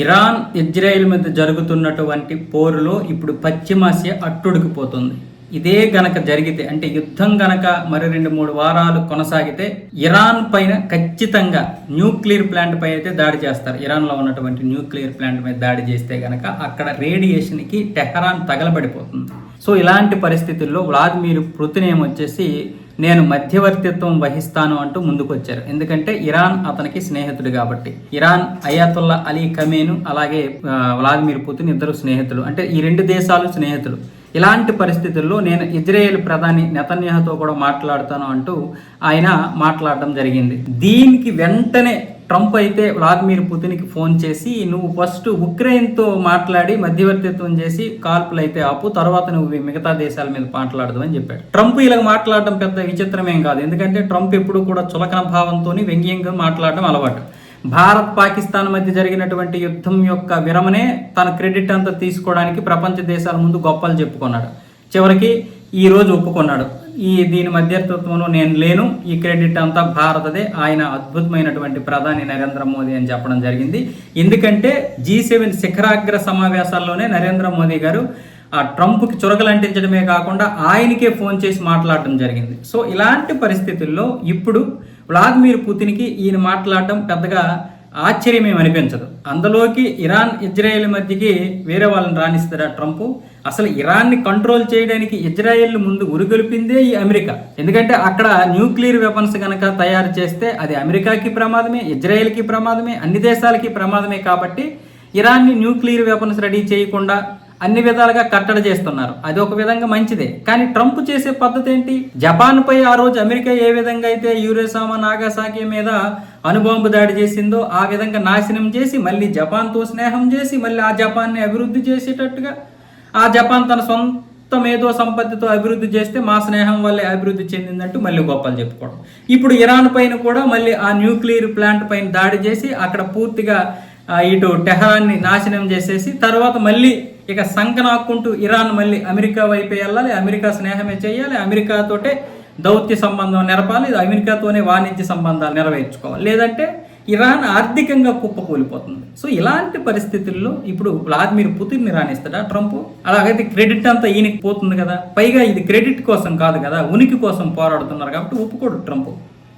Iran Israel మీద జరుగుతున్నటువంటి పోరులో ఇప్పుడు పశ్చిమాసియా అట్టుడికిపోతుంది. ఇదే గనక జరిగితే అంటే యుద్ధం గనక మరి రెండు మూడు వారాలు కొనసాగితే ఇరాన్ పైన ఖచ్చితంగా న్యూక్లియర్ ప్లాంట్ పై అయితే దాడి చేస్తారు. ఇరాన్లో ఉన్నటువంటి న్యూక్లియర్ ప్లాంట్ మీద దాడి చేస్తే గనక అక్కడ రేడియేషన్కి టెహరాన్ తగలబడిపోతుంది. సో ఇలాంటి పరిస్థితుల్లో వ్లాదిమిర్ పుతిన్ ఏమొచ్చేసి నేను మధ్యవర్తిత్వం వహిస్తాను అంటూ ముందుకొచ్చారు. ఎందుకంటే ఇరాన్ అతనికి స్నేహితుడు కాబట్టి. ఇరాన్ అయాతుల్లా అలీ కమేను అలాగే వ్లాదిమిర్ పుతిన్ ఇద్దరు స్నేహితులు. అంటే ఈ రెండు దేశాలు స్నేహితులు. ఇలాంటి పరిస్థితుల్లో నేను ఇజ్రాయేల్ ప్రధాని నెతన్యాహతో కూడా మాట్లాడతాను అంటూ ఆయన మాట్లాడడం జరిగింది. దీనికి వెంటనే ట్రంప్ అయితే వ్లాదిమిర్ పుతిన్కి ఫోన్ చేసి నువ్వు ఫస్ట్ ఉక్రెయిన్తో మాట్లాడి మధ్యవర్తిత్వం చేసి కాల్పులు అయితే ఆపు తర్వాత నువ్వు మిగతా దేశాల మీద మాట్లాడదు అని చెప్పాడు. ట్రంప్ ఇలా మాట్లాడడం పెద్ద విచిత్రమేం కాదు. ఎందుకంటే ట్రంప్ ఎప్పుడు కూడా చులకన భావంతో వ్యంగ్యంగా మాట్లాడడం అలవాటు. భారత్ పాకిస్తాన్ మధ్య జరిగినటువంటి యుద్ధం యొక్క విరమనే తన క్రెడిట్ అంతా తీసుకోవడానికి ప్రపంచ దేశాల ముందు గొప్పలు చెప్పుకున్నాడు. చివరికి ఈ రోజు ఒప్పుకున్నాడు. ఈ దీని మధ్యత్వంలో నేను లేను. ఈ క్రెడిట్ అంతా భారతదే. ఆయన అద్భుతమైనటువంటి ప్రధాని నరేంద్ర మోదీ అని చెప్పడం జరిగింది. ఎందుకంటే జీ సెవెన్ శిఖరాగ్ర సమావేశాల్లోనే నరేంద్ర మోదీ గారు ఆ ట్రంప్కి చురకలు అంటించడమే కాకుండా ఆయనకే ఫోన్ చేసి మాట్లాడడం జరిగింది. సో ఇలాంటి పరిస్థితుల్లో ఇప్పుడు వ్లాదిమిర్ పుతిన్కి ఈయన మాట్లాడడం పెద్దగా ఆశ్చర్యమేం అనిపించదు. అందులోకి ఇరాన్ ఇజ్రాయెల్ మధ్యకి వేరే వాళ్ళని రాణిస్తారా ట్రంప్? అసలు ఇరాన్ని కంట్రోల్ చేయడానికి ఇజ్రాయెల్ ముందు ఉరిగొలిపిందే ఈ అమెరికా. ఎందుకంటే అక్కడ న్యూక్లియర్ వెపన్స్ కనుక తయారు చేస్తే అది అమెరికాకి ప్రమాదమే ఇజ్రాయెల్కి ప్రమాదమే అన్ని దేశాలకి ప్రమాదమే కాబట్టి ఇరాన్ని న్యూక్లియర్ వెపన్స్ రెడీ చేయకుండా అన్ని విధాలుగా కట్టడి చేస్తున్నారు. అది ఒక విధంగా మంచిదే. కానీ ట్రంప్ చేసే పద్ధతి ఏంటి? జపాన్ పై ఆ రోజు అమెరికా ఏ విధంగా అయితే యూరేసామా నాగాసాకి మీద అణుబాంబు దాడి చేసిందో ఆ విధంగా నాశనం చేసి మళ్ళీ జపాన్తో స్నేహం చేసి మళ్ళీ ఆ జపాన్ని అభివృద్ధి చేసేటట్టుగా ఆ జపాన్ తన సొంత మేధో సంపత్తితో అభివృద్ధి చేస్తే మా స్నేహం వల్లే అభివృద్ధి చెందిందంటూ మళ్ళీ గొప్పలు చెప్పుకోవడం. ఇప్పుడు ఇరాన్ పైన కూడా మళ్ళీ ఆ న్యూక్లియర్ ప్లాంట్ పైన దాడి చేసి అక్కడ పూర్తిగా ఇటు టెహరాన్ని నాశనం చేసేసి తర్వాత మళ్ళీ ఇక సంకనాక్కుంటూ ఇరాన్ మళ్ళీ అమెరికా వైపే వెళ్ళాలి అమెరికా స్నేహమే చేయాలి అమెరికాతోటే దౌత్య సంబంధం నెరపాలి అమెరికాతోనే వాణిజ్య సంబంధాలు నెరవేర్చుకోవాలి. లేదంటే ఇరాన్ ఆర్థికంగా కుప్పకూలిపోతుంది. సో ఇలాంటి పరిస్థితుల్లో ఇప్పుడు వ్లాదిమిర్ పుతిన్ నిరాణిస్తాడా ట్రంప్? అలాగైతే క్రెడిట్ అంతా ఈయనకి పోతుంది కదా. పైగా ఇది క్రెడిట్ కోసం కాదు కదా ఉనికి కోసం పోరాడుతున్నారు కాబట్టి ఒప్పుకోడు ట్రంప్.